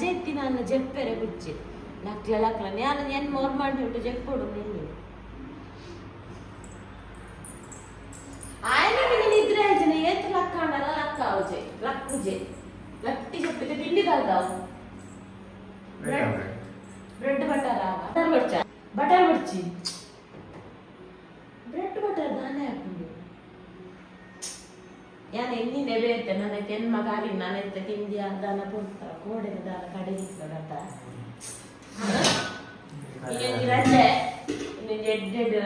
ರಜೆ ಎತ್ತಿ ನಾನು ಜಪ್ಪೆರೆ ಬುಡ್ಜಿ ಲಕ್ಲ ಲಕ್ಲ ನಾನು ಎನ್ ಮೋರ್ ಮಾಡಿ ಉಂಟು ಜಪ್ಪೊಡು ನಿನ್ನೆ ಐತೆ ನನಗೆ ನಾನೆಂತ ತಿಂಡಿ ಅದನ್ನ ಕೊಡ್ತ ಕೋಡೆ ದಾನ ಕಡೆ ಇರ್ತದಟ ಈಗ ರಜೆ ಎಡ್ಡೆಡ್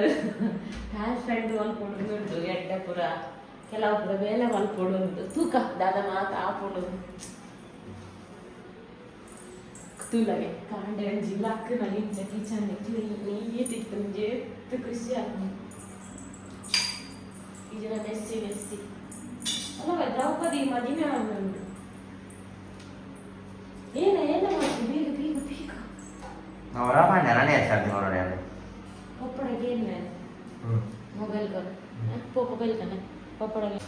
ಕಾಲ್ ಫ್ರೆಂಡ್ ಮಲ್ಕೊಂಡು ಉಂಟು ಎಡ್ಡೆ ಪುರ ಕೆಲವು ಪುರ ಮೇಲೆ ಮಲ್ಕೊಂಡು ಉಂಟು ತೂಕ ದಾದ ಮಾತ ಆಪುಡು ತುಲಗೆ ಕಾಂಡೆ ಲಕ್ ಇಂಚ ಕಿಚನ್ ಕ್ಲೀನ್ ನೀಟ್ ಇತ್ತು ಮುಂಜೆ ಎತ್ತು ಖುಷಿ ಆಗ್ತದೆ ಇದರ ಮೆಸ್ಸಿ ಮೆಸ್ಸಿ. ಅಲ್ಲವ ದ್ರೌಪದಿ ಮದುವೆ ಉಂಟು ಏನ ಏನ ಮಾಡ್ತಿ ಬೀಗ ಬೀಗ ಬೀಗ ಅವರ ಮಾಡಿ ನಾನೇ ಹೇಳ್ತಾರೆ ನೋಡೋಣ ಪಪ್ಪಡಗೆ ಏನ್ ಮೊಬೈಲ್ ಕನ್ ಪೋ ಮೊಬೈಲ್ ಕನ್ನ ಪಪ್ಪಡಗೆ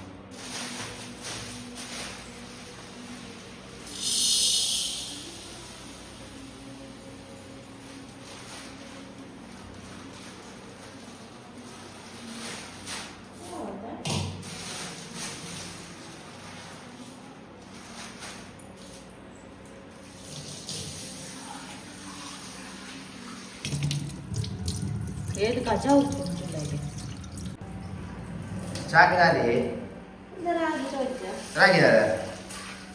ఏది కజా ఉట్టుకుంటుంది చాకినాది రాగి ರಾಗಿದಾರ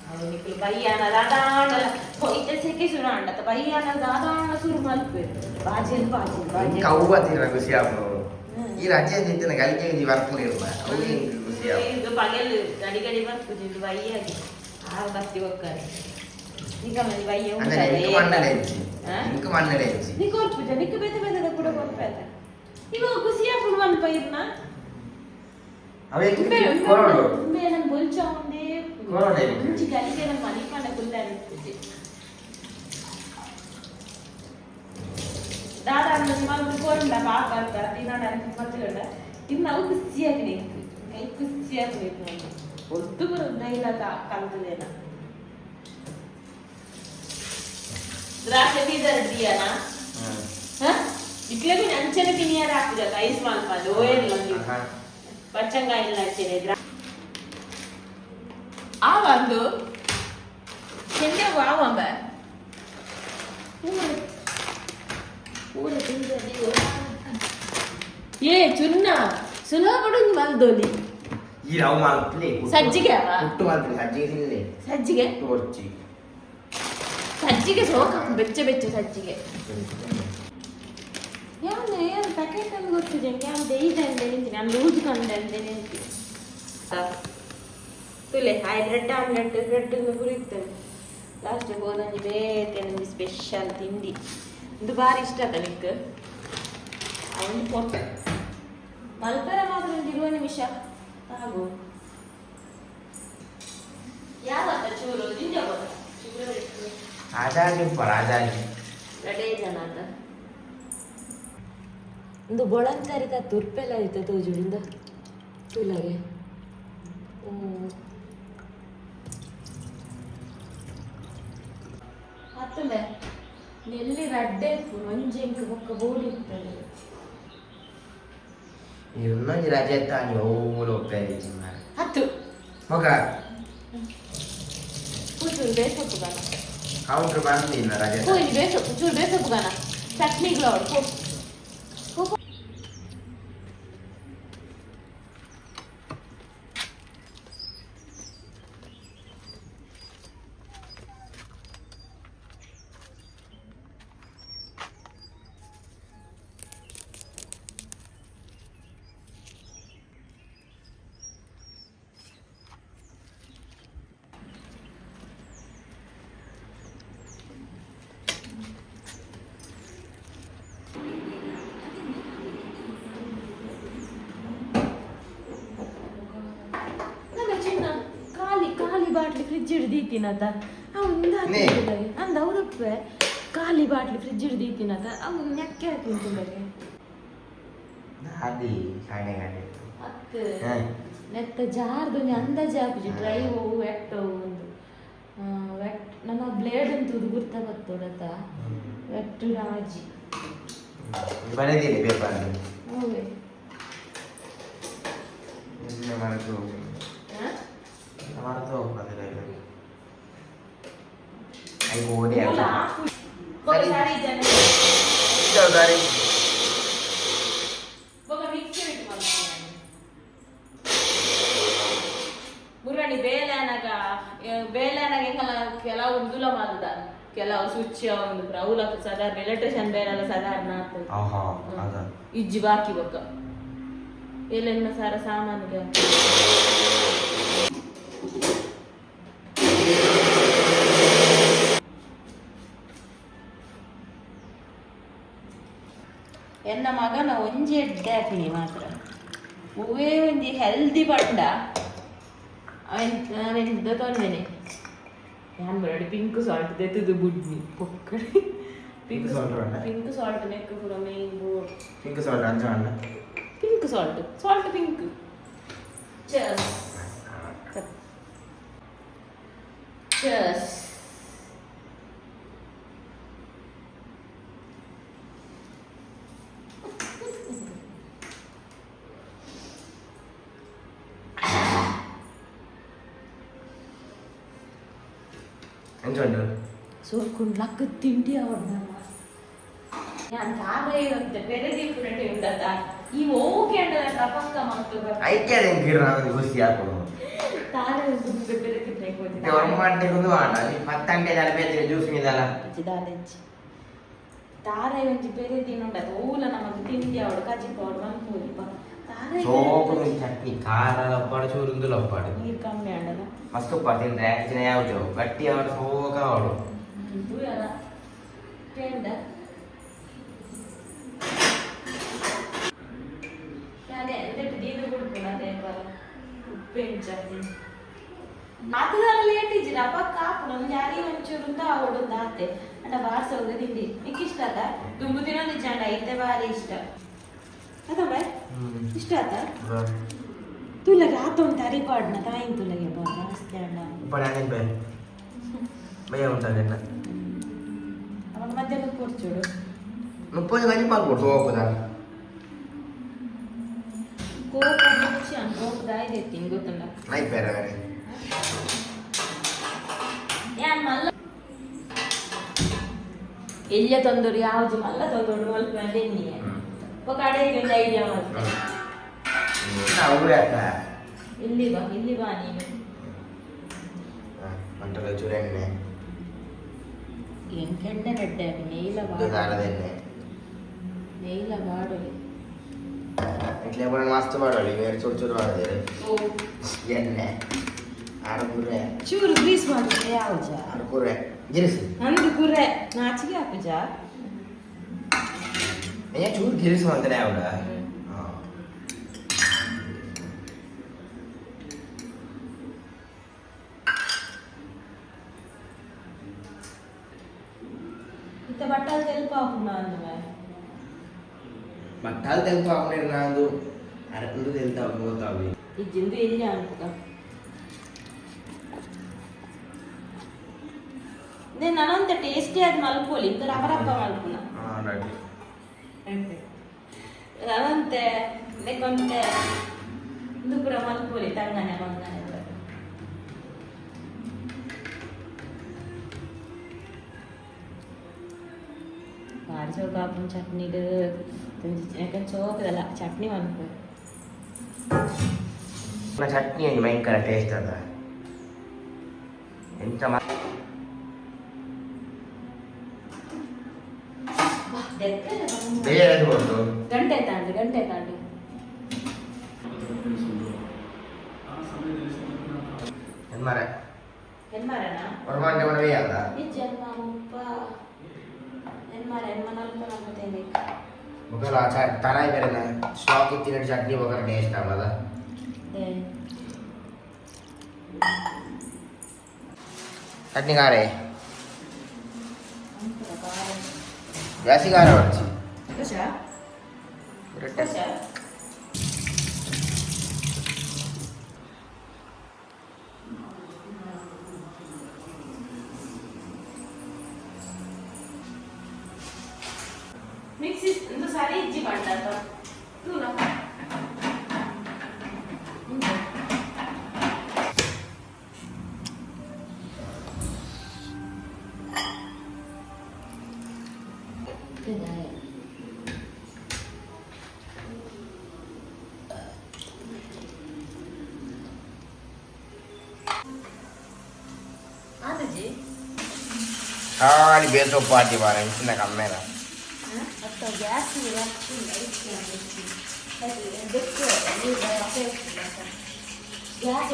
ಅವನಿಗೆ ಬಯ್ಯಾನ ದಾದಾಂಡಲ ಹೋಯ್ತೆ ಸೆಕೆ ಸುರ ಅಂಡತ ಬಯ್ಯಾನ ದಾದಾಂಡ ಸುರು ಮಲ್ಪೇರು ಬಾಜಿಲ್ ಬಾಜಿಲ್ ಬಾಜಿಲ್ ಕವ್ವ ತೀರ ಖುಷಿ ಆಗ್ಬೋದು ಈ ರಜೆ ನಿಂತಿನ ಗಲಿಕೆ ಇದು ಬರ್ಪೂರಿ ಇರುವ ಅವ್ರಿಗೆ ಖುಷಿ ಆಗ ಇದು ಪಗಲು ಗಡಿ ಗಡಿ ಬರ್ತದೆ ಇದು ಬಯ್ಯಾಗಿ ಆ ಬತ್ತಿ ಹೋಗ್ತಾರೆ ಈಗ ಮನೆ ಬಯ್ಯ ಅಂದ್ರೆ ನಿಂಕು ಮಣ್ಣಲೆ ಹೆಚ್ಚಿ ನಿಂಕು ಮಣ್ಣಲೆ ಹೆಚ್ಚಿ ನೀ ಕೊರ್ಪುಜ ನಿಕ್ಕ ಬೇತೆ ಬೇತೆ ಕೂಡ ಕೊರ್ಪೇತ ಇವ ಖುಷಿ ಹಾಕೊಂಡು ಮಲ್ಪ ಇರ್ನ ಅವೇ ಕೊರೋಡು ಮೇಲನ್ ಬೊಲ್ಚ ಒಂದೇ ಕೊರೋಡ ಇದೆ. ಮುಂಚಿ ಗಲಿಗೆ ನಮ್ಮ ಮನೆ ಕಾಣ ಕುಲ್ಲಾರಿರ್ತದೆ ದಾದ ಅನ್ನ ಮಲ್ಪು ಕೊರಂಡ ಪಾಪ ಅಂತ ದಿನಾಡ ಮತ್ತುಗಂಡ ಇನ್ನು ನಾವು ಖುಷಿಯಾಗಿ ನಿಂತು ಕೈ ಖುಷಿಯಾಗಿ ನಿಂತು ಒದ್ದು ಬರೋದ ಇಲ್ಲ ಕಲ್ತದೇನ ದ್ರಾಕ್ಷೆ ಬೀಜ ದಿಯಾನ ಇಟ್ಲಗೂ ಅಂಚನೆ ತಿನಿಯಾರ ಹಾಕಿದಲ್ಲ ಐಸ್ ಮಾಲ್ಪಾದು ಓಯಲ್ಲ ಪಚ್ಚಂಗಾಯಿ ಎಲ್ಲ ಹಚ್ಚಿದೆ ದ್ರಾ ಆ ಒಂದು ಚೆಂಡೆ ವಾವಂಬ ಏ ಚುನ್ನ ಸುಲಭ ಮಲ್ದೋಲಿ ಈ ರಾವ್ ಮಾಲ್ಪಲಿ ಸಜ್ಜಿಗೆ ಅವ? ಹುಟ್ಟು ಮಾಲ್ಪಲಿ ಸಜ್ಜಿಗೆ ತಿನ್ಲಿ ಸಜ್ಜಿಗೆ ಹುಟ್ಟು ಕೊಡ್ಚಿ ಸಜ್ಜಿಗೆ ಸೋಕ ಬೆಚ್ಚ ಬೆಚ್ಚ ಸಜ್ಜಿಗೆ ಯಾವ್ದು ಏನು ಪ್ಯಾಕೆಟ್ ಅಂತ ಗೊತ್ತಿದೆ ಯಾವ್ದು ಇದೆ ಅಂತ ನಿಂತೀನಿ ನಾನು ಲೂಸ್ ಕಂಡೆ ಅಂತ ನಿಂತೀನಿ ತುಲೆ ಆಯ್ ಬ್ರೆಡ್ ಆಮ್ಲೆಟ್ ಬ್ರೆಡ್ ಹುರಿತೇನೆ ಲಾಸ್ಟ್ ಹೋದಂಜಿ ಬೇತೆ ನಮಗೆ ಸ್ಪೆಷಲ್ ತಿಂಡಿ. ಇದು ಭಾರಿ ಇಷ್ಟ ಅದ ನಿಕ್ ಅವನು ಕೊಟ್ಟೆ. ಮಲ್ಪರ ಮಾತ್ರ ಒಂದು ಇರುವ ನಿಮಿಷ. ಹಾಗೂ. ಯಾವತ್ತ ಚೂರು ನಿಂಜ ಗೊತ್ತ? ಆಜಾಗಿ ರಾಜಾಗಿ ಎರಡೇ ಜನ ಅಂತ. ಒಂದು ಬೊಳಂತರಿತ ತುರ್ಪೆಲ್ಲ ಇತ್ತು ತೋಜುಡಿಂದ ತುಲಗೆ. ಹತ್ತಲೆ ನೆಲ್ಲಿ ರಡ್ಡೆ ಮಂಜೆಂಕ್ ಬೊಕ್ಕ ಬೋಡಿ ಇರ್ತದೆ ಇನ್ನೊಂದು ರಜೆ ತಾನಿ ಓಲು ಹೋಗ್ತಾ ಹತ್ತು. ಹೋಗ ಕೂಚೂರು ಬೇಸಪ್ಪುಗಾನ ಕೌಂಟ್ರ್ ಬಂದು ಇನ್ನ ರಜೆ ಹೋ ಇಲ್ಲಿ ಬೇಸೊಪ್ಪು ಚೂರು ಬೇಸಪ್ಪುಗಾನ ಚಟ್ನಿಗಳು ಅವಳು ಹೋ ಹೋ, ಹೋ. ನನ್ನ ಚಿನ್ನ ಖಾಲಿ ಖಾಲಿ ಬಾಟ್ಲಿ ಫ್ರಿಜ್ ಹಿಡ್ದೀತಿನದ ಅವ್ನಿಂದ ಅಂದ ಅವ್ರಪ್ಪೆ ಖಾಲಿ ಬಾಟ್ಲಿ ಫ್ರಿಜ್ ಹಿಡ್ದು ಇಟ್ಟಿನದ ಅವು ನೆಕ್ಕೆ ಹಾಕಿಂತು ಬೇರೆ ಹಾ. ನೆತ್ತ ಜಾರ್ದು ಅಂದಾಜು ಹಾಕುಜಿ ಡ್ರೈ ಹೋಗು ವೆಟ್ ಒಂದು. ವೆಟ್ ನಮ್ಮ ಬ್ಲೇಡ್ ಅಂತೂ ಗುರ್ತ ಬರ್ತೋಡತ್ತ ವೆಟ್ ರಾಜಿ. ಪೇಪರ್ ಹೋಗಿ ಮಿಕ್ಸಿ ಬಿಟ್ಟು ಮುರಣಿ ಬೇಲೆನಾಗ ಬೇಲೆನಾಗ ಹೆಂಗಲ್ಲ ಕೆಲವು ದುಲ ಮಾಲ್ದ ಕೆಲವು ಸ್ವಿಚ್ ಒಂದು ಪ್ರೌಲ್ ಸಾಧಾರಣ ಎಲೆಕ್ಟ್ರಿಷಿಯನ್ ಬೇಲೆಲ್ಲ ಸಾಧಾರಣ ಆಗ್ತದೆ ಇಜ್ಜಿ ಬಾಕಿ ಬಕ್ಕ. ಎಲ್ಲೆನ್ನ ಸಾರ ಸಾಮಾನಿಗೆ ಎನ್ನ ಮಗನ ಒಂಜಿ ಎಡ್ಡೆ ಹಾಕಿನಿ ಮಾತ್ರ ಹೂವೇ ಒಂಜಿ ಹೆಲ್ದಿ ಬಂಡ ಅವನ್ ನಾವೆಂತ ತೊಂದೇನೆ ನಾನು ಬರಡಿ ಪಿಂಕ್ ಸಾಲ್ಟ್ ದೆತ್ತದು ಬುಡ್ನಿ ಪೊಕ್ಕಡಿ Pink salt ಬೇಡ? ಪಿಂಕ್ ಸಾಲ್ಟ್ ನೆಕ್ ಪೂರ ಮೇಂಗು ಪಿಂಕ್ ಸಾಲ್ಟ್ ಅಂಚ ಅಣ್ಣ pink salt salt pink chess chess ಅಂಚ ಉಂಟು ಸೋರ್ಕೊಂಡು ಲಕ್ಕ ತಿಂಡಿ ಅವನ್ನ ನಾನು ತಾವೇ ಅಂತ ಬೆರೆದಿ ಪುರಟೆ ಉಂಡದ ಈ ಓಕೆ ಅಂಡದ ಪಕ್ಕ ಮತ್ತು ಐಕೆ ಅದನ್ನು ಗಿರ್ರ ಅದು ಖುಷಿ ಹಾಕೋದು ತಾರೆ ಒಂದು ఎవరమ్మ అంటే ముందు వాడాలి మత్త అంటే దాని పేరు జ్యూస్ మీద ದಾಲೆಜ್ಜಿ ತಾರೆ ಒಂಜಿ ಬೇರೆ ತಿನ್ನುಂಡ ಊಲ ನಮಗೆ ತಿಂಡಿ ಅವಳು ಕಜ್ಜಿ ಪೌಡ್ರ್ ಬಂದು ಪೂರಿಪ ತಾರೆ ಸೋಪು ಚಟ್ನಿ ಖಾರ ಲಪ್ಪಾಡು ಚೂರುಂದು ಲಪ್ಪಾಡು ನೀರು ಕಮ್ಮಿ ಆಡಲ್ಲ ಮಸ್ತ್ ಉಪ್ಪ ತಿಂದ್ರೆ ಚಿನ ಯಾವುದು ಗಟ್ಟಿ ಅವಳು ಸೋಕ ಅವಳು ಅದೇ ದೀದ ಕೊಡ್ತೀನಿ ಅದೇ ಉಪ್ಪೇನು ಚಟ್ನಿ ಮಾತುಗಾರಲ್ಲ ಹೇಳ್ತಿದ್ದೀರ ಅಪ್ಪಕ್ಕ ನಮ್ಗೆ ಯಾರಿಗೆ ಒಂಚೂರು ಅಂತ ಹೊಡುದ ಅತ್ತೆ ಅಣ್ಣ ಬಾರ್ ಸೌದೆ ತಿಂಡಿ ನಿಕ್ ಇಷ್ಟ ಆತ ದುಂಬು ತಿನ್ನೋ ನಿಜ ಐತೆ ಬಾರಿ ಇಷ್ಟ ಅದಮ್ಮ ಇಷ್ಟ ಆತ ತುಲಗೆ ರಾತ ಒಂದು ಅರಿ ಪಾಡ್ನ ತಾಯಿನ ತುಲಗೆ ಬಾ ಜಾಸ್ತಿ ಅಣ್ಣ ಬಡಾನೆ ಬೇ ಭಯ ಉಂಟಾದ ಅವನ ಮಧ್ಯಾಹ್ನ ಕೂರ್ಚೋಡು ಮುಪ್ಪದು ಗಂಟೆ ಪಾಲ್ ಕೊಡ್ತು ಹೋಗ್ಬೋದಾ ಕೋಪ ಮುಚ್ಚಿ ಅಂತ ಹೋಗ್ತಾ ಆಯ್ತು ಬೇರೆ ಬೇರೆ ಎಲ್ಲಿಯ ತೊಂದರೆ ಯಾವುದು ಅಲ್ಲ ತೊಂದರೆ ಮಲ್ಪ ಎಣ್ಣೆ ಒಬ್ಬ ಕಡೆಗೆ ಒಂದು ಐಡಿಯಾ ಮಾಡ್ತೀನಿ ಇಲ್ಲಿ ಬಾ ಇಲ್ಲಿ ಬಾ ನೀನು ಮಂಟಲ ಚೂರು ಎಣ್ಣೆ ಎಂಕೆಣ್ಣ ಗಡ್ಡೆ ನೇಯ್ಲ ಬಾಡದೆ ನೇಯ್ಲ ಬಾಡಲಿ એટલે પણ માસ્ત પાડવાની મેર છોડ છોડ પાડે એમને ఎన్నే ఆడకూరే ಚೂರು ಗ್ರೀಸ್ ಮಾಡಿದ್ರೆ ಯಾವ್ಜ ఆడకూరే గిరిసి ನಂದು ಕುರೆ ನಾಚಿಗೆ ಹಾಕುಜ ఏ చూడు గిరిసి అంతనే ఆవిడ ಇತ್ತ ಬಟ್ಟಲ್ ತೆಲ್ಪ ಹಾಕುಂಡ ಅಂದ್ರೆ బట్టాలు తెలుపు అప్పుడు నాదు అరకుందు తెలుతా పోతావి ಇಜ್ಜಿಂದು ಎಲ್ಲಿ ಅನ್ಪುಗ నేను అనంత టేస్టీ అది మలుపుకోవాలి ఇంకా రవరప్ప మలుపుకున్నా రవంతే లేకుంటే ఇందుకు మలుపుకోవాలి తంగానే మంగానే పాడిచో కాపం చట్నీలు చోకదల చట్నీ అనుకో చట్నీ భయంకర టేస్ట్ అదా ఎంత ಬೇರೆ ಬಂದು ಗಂಟೆ ತಾಂಡು ಗಂಟೆ ತಾಂಡು. ಹೆಣ್ಮರ ಹೆಣ್ಮರನ ಹೊರಮಾಂಡೆ ಮನವಿ ಅಲ್ಲ? ಈ ಜನ್ಮ ಮುಪ್ಪ. ಹೆಣ್ಮರ ಚಟ್ನಿ ಟೇಸ್ಟ್ ಆಗದ ಚಟ್ನಿ యాసిగా రావచ్చు మిక్సీ ఇంత సారీ ఇచ్చి పడ్డా తూ నా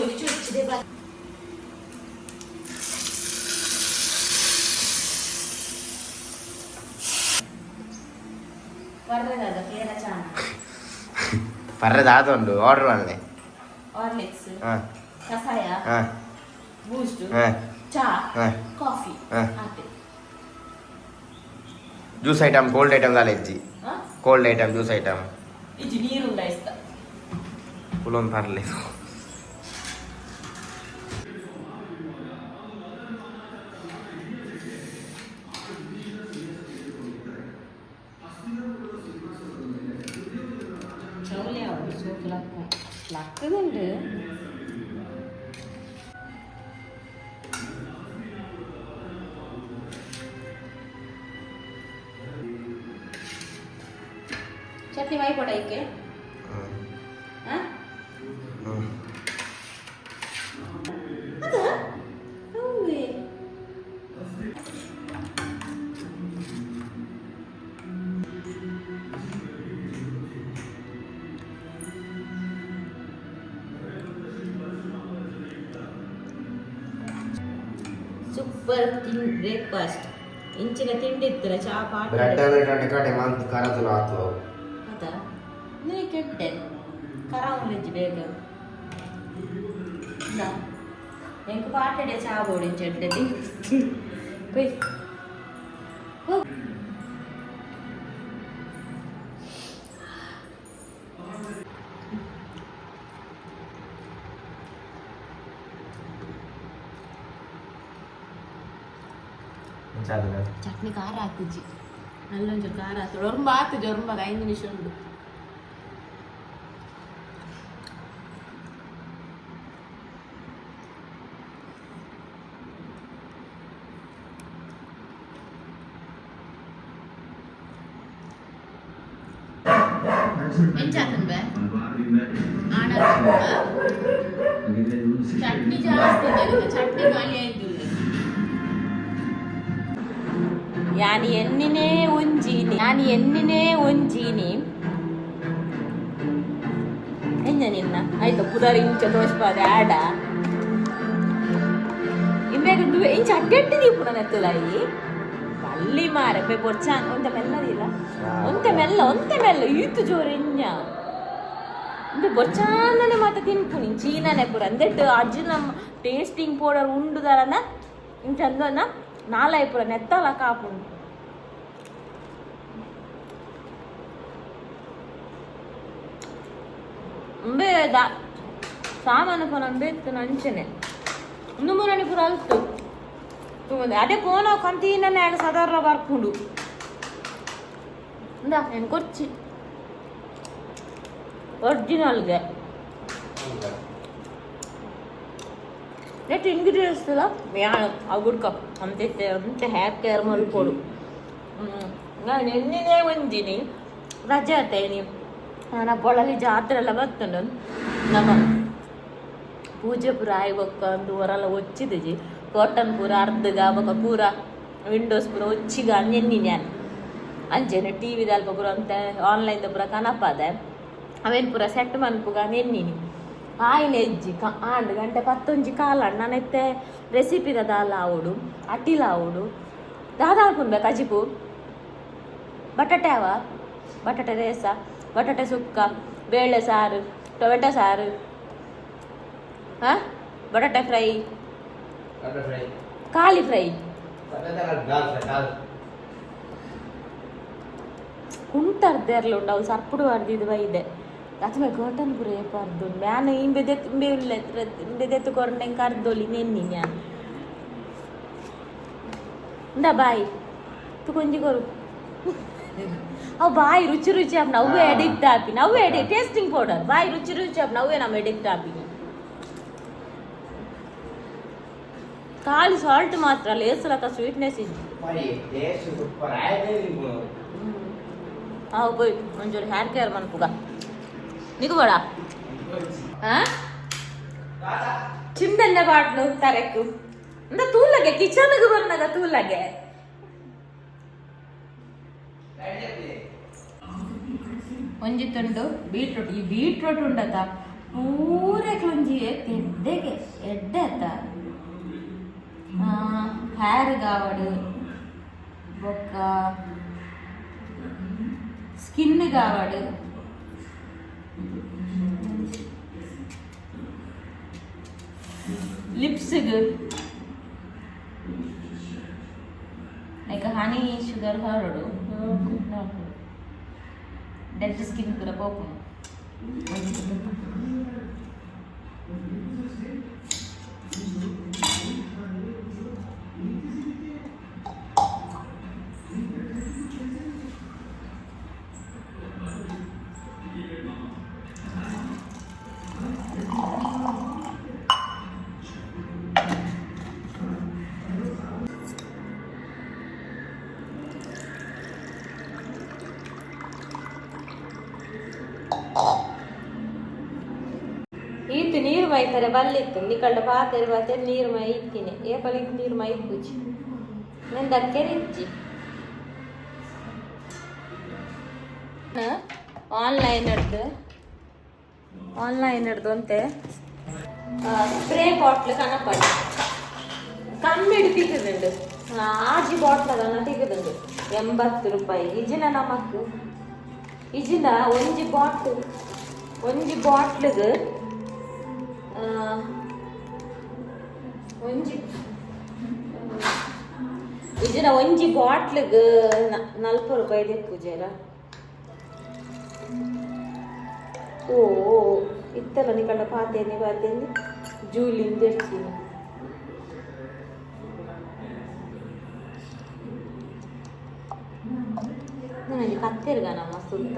ಒಚ್ಚು ಒಚ್ಚಿದೆ ಬಾ ಬರ್ರದಾದ ಕೇರ ಚಾನ ಪರ್ರೆದು ಉಂಟು ಆರ್ಡರ್ ಮಾಡಲೆ ಆರ್ಲಿಕ್ಸ್ ಹಾಂ ಕಷಾಯ ಹಾಂ ಬೂಸ್ಟ್ ಹಾಂ ಚಾ ಹಾಂ ಕಾಫಿ ಹಾ. Juice item cold item కాలే ఇచ్చి కోల్డ్ ఐటమ్ జ్యూస్ ఐటమ్ ఇచ్చి నీరు కులం పర్లేదు లక్కదండి ಚಟ್ನಿ ಮೈ ಕೊಡ ಈಕೆ ಹಾ ಅದ ಹೌವೇ ಸೂಪರ್ ತಿಂಡಿ ಬ್ರೇಕ್ಫಾಸ್ಟ್ ಇಂಚಿನ ತಿಂಡಿ ಇತ್ತಲ್ಲ ಚಾ ಪಾಟ ಬ್ರೆಡ್ ಬ್ರೆಡ್ ಕಡೆ ಮಂತ್ ಕರತಲು ಆತು ಅದ ನೀ ಕೆಟ್ಟೆ ಕರಾವಳಿಜ್ಜಿ ಬೇಗ ಎಂಕ ಪಾಟಡೆ ಚಾ ಬೋಡಿ ಚೆಡ್ಡೆ ಕೊಯ್ ಚಟ್ನಿ ಖಾರ ಹಾಕುಜ್ಜಿ ನಲ್ಲೊಂಚೂರು ಖಾರ ಹಾಕ್ತಳು ಒರ್ಂಬ ಆತುಜಿ ಒರ್ಂಬಾಗ ಐದು ನಿಮಿಷ ಉಂಡು ಎಂಚಾತನ್ ಬೇ ಆಡ ಚಟ್ನಿ ಜಾಸ್ತಿ ಇದೆ ಅದಕ್ಕೆ ಚಟ್ನಿ ಖಾಲಿ ಆಯ್ತು ಯಾನಿ ಎನ್ನಿನೇ ಒಂಜೀನಿ ಯಾನಿ ಎನ್ನಿನೇ ಒಂಜೀನಿ ಎಂಜ ನಿನ್ನ ಆಯ್ತು ಪುದರ್ ಇಂಚ ತೋರಿಸ್ಬಾದೆ ಆಡ ದುವೆ ಇಂಚ ಅಡ್ಡೆಟ್ಟಿದಿ ಪುನಃ ನೆತ್ತಲಾಯಿ ಅಲ್ಲಿ ಮಾರೆ ಪೆ ಬೊರ್ಚಾನ್ ಒಂದ ಮೆಲ್ಲದಿಲ್ಲ ಒಂತ ಮೆಲ್ಲ ಒಂತ ಮೆಲ್ಲ ಈತು ಜೋರು ಎಂಜ ಇಂದು ಬೊರ್ಚಾನನೆ ಮಾತ ತಿನ್ಪುನಿ ಚೀನನೆ ಪುರ ಅಂದೆಟ್ಟು ಅಜ್ಜು ನಮ್ಮ ಟೇಸ್ಟಿಂಗ್ ಪೌಡರ್ ಉಂಡುದಾರನ ಇಂಚ ಅಂದನ ನಾಲೈ ಪುರ ನೆತ್ತಲ ಕಾಪುಂಡು ಅಂಬೆ ದಾ ಸಾಮಾನು ಪುನ ಅಂಬೆ ಇತ್ತು ನಂಚನೆ ಒಂದು ಮೂರನೇ ಪುರ ಅಲ್ತು ತಗೊಂಡೆ ಅದೇ ಪೋನ ಕಂತೀನನೆ ಆಗ ಸಾಧಾರಣ ಬರ್ಕೊಂಡು ಇಂದ ಹೆಂಗೆ ಕೊಚ್ಚಿ ಒರಿಜಿನಲ್ಗೆ ನೆಟ್ ಇಂಗ್ರೀಡಿಯೆಂಟ್ಸ್ ಇಲ್ಲ ಯಾಣ ಅವು ಗುಡ್ಕ ಅಂತೆ ಅಂತೆ ಹೇರ್ ಕೇರ್ ಮಲ್ಕೊಡು ನಾನು ನಿನ್ನೆ ಒಂದಿನಿ, ರಜೆ ಆತೇನಿ. ನಾನು ಬೊಳಲಿ ಜಾತ್ರೆ ಎಲ್ಲ ಬರ್ತಂಡು ನಮ್ಮ ಪೂಜೆ ಪೂರ ಆಯ್ಬಕ್ಕ ಅಂದು ಹೊರಲ್ಲ ಒಚ್ಚಿದಿಜಿ. ಕಾಟನ್ ಪೂರ ಪೂರ ವಿಂಡೋಸ್ ಪೂರ ಒಚ್ಚಿಗ ನೆನ್ನಿ ನಾನು. ಅಂಚೆನೆ ಟಿ ವಿದ ಪೂರ ಅಂತ ಆನ್ಲೈನ್ದ ಪೂರ ಕನಪಾದೆ. ಅವೇನು ಪೂರ ಸೆಟ್ ಮನ್ಪುಗ ನೆನ್ನಿನಿ. ಆಯ್ನ ಎಜ್ಜಿ ಕ ಆಂಡ್ ಗಂಟೆ ಪತ್ತೊಂಜಿ ಕಾಲ ನನೆತ್ತೆ ರೆಸಿಪಿದ ದಾಲ ಆವುಡು ಅಟ್ಟಿಲ ಆವುಡು ದಾದಾಲ್ಪುನ್ ಬೇಕು ಅಜಿಪು ಬಟಾಟೆ ಅವ ಬಟಾಟೆ ರೇಸ ಬಟಾಟೆ ಸುಕ್ಕ ಬೇಳೆ ಸಾರು ಟೊಮೆಟೊ ಸಾರು ಹಾಂ ಬಟಾಟೆ ಫ್ರೈ ಖಾಲಿ ಫ್ರೈ ಕುಂಟರ್ದೇರ್ಲ ಉಂಡು ಅವು ಸರ್ಪುಡು ताचे मागीर गटान पुरो येवपाक दोन आनी इंबेदे इंबेदे तूं कोण तांकां अर्दोली नेन्निन्यान ना बाय तूं खंयची करूँ? हांव बाय रुची रुची आप ना. उबे एडिक्ट आपी हांव एडि testing powder by Ruchi Ruchi आप ना. उबे नाम ಸಾಲ್ಟ್ ಮಾತ್ರ ಅಲ್ಲ ಸ್ವೀಟ್ನೆಸ್ ಇದೆ ಹಾವು ಪೋಯ್ ಒಂಚೂರು ಹೇರ್ ಕೇರ್ ಮನ್ಪುಗ ನಿಗು ಬೇಡ ಚಿಂದನ್ನ ಬಾಟ್ಲು ತರಕು. ಅಂದ ತೂಲಗೆ ಕಿಚನ್ಗೆ ಬಂದಾಗ ತೂಲಗೆ. ಒಂಜಿ ತುಂಡು ಬೀಟ್ರೂಟ್, ಈ ಬೀಟ್ರೂಟ್ ಉಂಡತ. ಪೂರೆ ಒಂಜಿ ಎಡ್ಡೆಗೆ ಎಡ್ಡೆ ಅತ್ತ ಹೇರ್ ಗಾವಡು, ಬೊಕ್ಕ. ಸ್ಕಿನ್ லிப்ஸுக்கு எனக்கு ஹனி சுகர் ஹாரோடு டெட் ஸ்கின் கூட போகும் ಕಡೆ ಬಲ್ಲಿತ್ತು ನಿಕಲ್ಡ ಪಾತೆರ್ ಪಾತೆರ್ ನೀರು ಮೈ ಇತ್ತಿನಿ ಏಪಲಿಗೆ ನೀರು ಮೈ ಪೂಜಿ ನಂದು ಅಕ್ಕೇರಿ ಆನ್ಲೈನ್ ಹಿಡ್ದು ಆನ್ಲೈನ್ ಹಿಡ್ದು ಅಂತೆ ಸ್ಪ್ರೇ ಬಾಟ್ಲ್ ಕನಪಡ ಕಮ್ಮಿ ತಿಕ್ಕದುಂಡು ಆಜಿ ಬಾಟ್ಲ್ ಅದನ್ನ ತಿಕ್ಕದುಂಡು ಎಂಬತ್ತು ರೂಪಾಯಿ ಇಜಿನ ನಮಕ್ ಇಜಿನ ಒಂಜಿ ಬಾಟ್ಲ್ ಒಂಜಿ ಬಾಟ್ಲಿಗೆ ಒಂಜಿ ಇಜಿನ ಒಂಜಿ ಬಾಟ್ಲಿಗೆ ನಲ್ಪ ರೂಪಾಯಿ ಇದೆ ಪೂಜೆರ ಓ ಇತ್ತಲ್ಲ ನಿಕಂಡ ಪಾತೇನಿ ಪಾತೇನಿ ಜೂಲಿಂದ ಇರ್ತೀನಿ ನನಗೆ ಕತ್ತಿರ್ಗನಮ್ಮ ಸುತ್ತ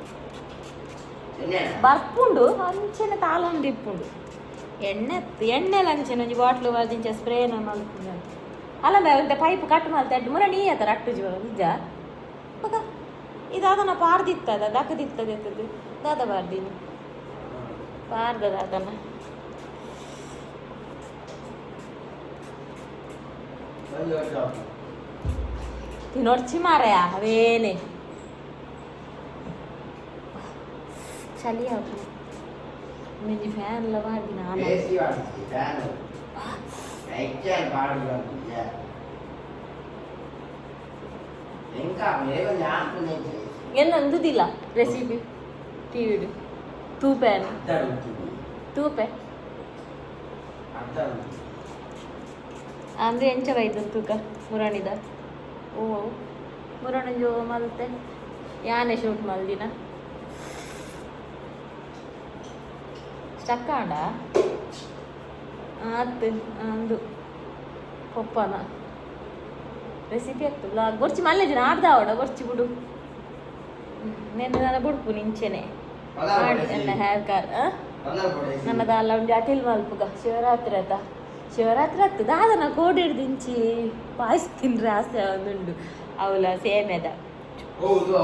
ಬರ್ಪುಂಡು ಅಂಚನೆ ತಾಲೊಂದು ಇಪ್ಪುಂಡು ಎಣ್ಣೆ ಎಣ್ಣೆ ಅಂಚನೆ ಒಂಜಿ ಬಾಟ್ಲು ಬರ್ದಿಂಚ ಸ್ಪ್ರೇನ ಮಲ್ಪುಂಡು ಅಲ್ಲ ಮೇಂತೆ ಪೈಪ್ ಕಟ್ ಮಲ್ತೆ ಅಡ್ಡು ಮುರ ನೀ ಆತರ ಅಟ್ಟು ಜೀವ ನಿಜ ಮಗ ಇದಾದನ ಪಾರ್ದಿತ್ತದ ದಕ್ಕದಿತ್ತದ ಎತ್ತದು ದಾದ ಬಾರ್ದಿನಿ ಪಾರ್ದದ ಅದನ್ನ ತಿನ್ನೊಡ್ಚಿ ಮಾರಯ ಅವೇನೆ ఎక్కాను పాడు ఇంకా మేము జ్ఞాపకం ಏನು ಅಂದುದಿಲ್ಲ ರೆಸಿಪಿ ಟಿವಿಡು ತೂಪೇನು అర్థడుగుతుంది ತೂಪೆ అర్థం ಅಂದ್ರೆ ಎಂಚ ಬೈದು ತೂಕ ಮುರಾಣಿದ ಓ ಮುರಾಣಿ ಜೋ ಮಲ್ತೆ ಯಾನೆ ಶೂಟ್ ಮಲ್ದಿನ ಚಕ್ಕಾಂಡ ಆತು ಅಂದು. ಪಪ್ಪನ ರೆಸಿಪಿ ಆಗ್ತು ಗೊರ್ಚಿ ಗೊರ್ಚಿ ಆಡ್ದ ಅವಡ ಗೊರ್ಚಿ ಬಿಡು. ನೆನ್ನೆ ನನ್ನ ಬುಡ್ಪು ನಿಂಚೆನೆ. ನನ್ನ ಹೇರ್ ಕಾರ್ ನನ್ನದ ಅಲ್ಲ ಉಂಡಿ ಅಟಿಲ್ ಮಲ್ಪುಗ. ಶಿವರಾತ್ರಿ ಆತ. ಶಿವರಾತ್ರಿ ಆತು. ದಾದನ ಕೋಡಿ ಹಿಡ್ದಿಂಚಿ. ಪಾಯಸ ತಿಂದ್ರೆ ಆಸೆ ಒಂದುಂಡು. ಅವಲ ಸೇಮೆದ ಹೌದು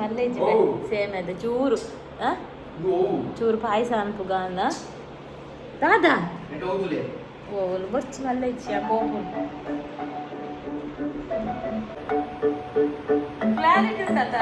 ಮಲ್ಲೇಜಿ. ಸೇಮೆದ ಚೂರು ಆ? ಇದು ಅವು ಚೂರು ಪಾಯಸ ಅನ್ಪುಗ ಅಂದ ದಾದಾ ಎಂಟ ಹೌದುಲೆ ಓಲು ಬೊರ್ಚಿ ಮಲ್ಲ ಇಜ್ಜಿ ಆ ಕೋಪು ಕ್ಲಾರಿಟಿ ಉಂಡಾತ